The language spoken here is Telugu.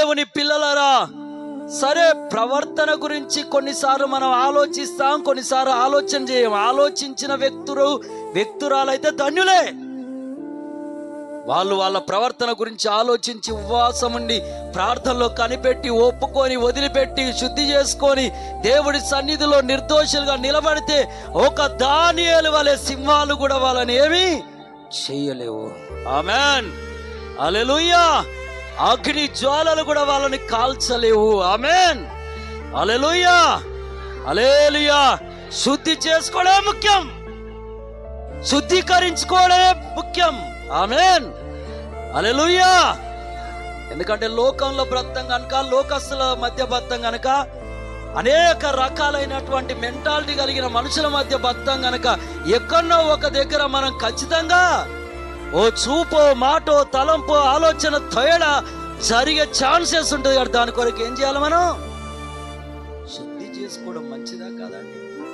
దేవుని పిల్లలరా సరే ప్రవర్తన గురించి కొన్నిసార్లు మనం ఆలోచిస్తాం కొన్నిసార్లు ఆలోచన చేయం. ఆలోచించిన వ్యక్తులు వ్యక్తురాలైతే ధన్యులే. వాళ్ళు వాళ్ళ ప్రవర్తన గురించి ఆలోచించి ఉపవాసం ఉండి ప్రార్థనలో కనిపెట్టి ఒప్పుకొని వదిలిపెట్టి శుద్ధి చేసుకొని దేవుడి సన్నిధిలో నిర్దోషులుగా నిలబడితే ఒక దానియలు వలె సింహాలు కూడా వాళ్ళని ఏమీ చేయలేవు. ఆమెన్. అలెలుయ్యా అగ్ని జ్వాలలు కూడా వాళ్ళని కాల్చలేవు. ఆమెన్. అలెలుయా అలేలుయా శుద్ధి చేసుకోవడమే ముఖ్యం. శుద్ధీకరించుకోవడమే ముఖ్యం. ఆమెన్. అలెలుయా ఎందుకంటే లోకంలో బ్రతం కనుక లోకస్తుల మధ్య బద్దం కనుక అనేక రకాలైనటువంటి మెంటాలిటీ కలిగిన మనుషుల మధ్య బద్దం కనుక ఎక్కడో ఒక దగ్గర మనం ఖచ్చితంగా ఓ చూపో మాటో తలంపో ఆలోచన తేడా జరిగే ఛాన్సెస్ ఉంటుంది కదా దాని కొరకు ఏం చేయాలి మనం? శుద్ధి చేసుకోవడం మంచిదా కాదండి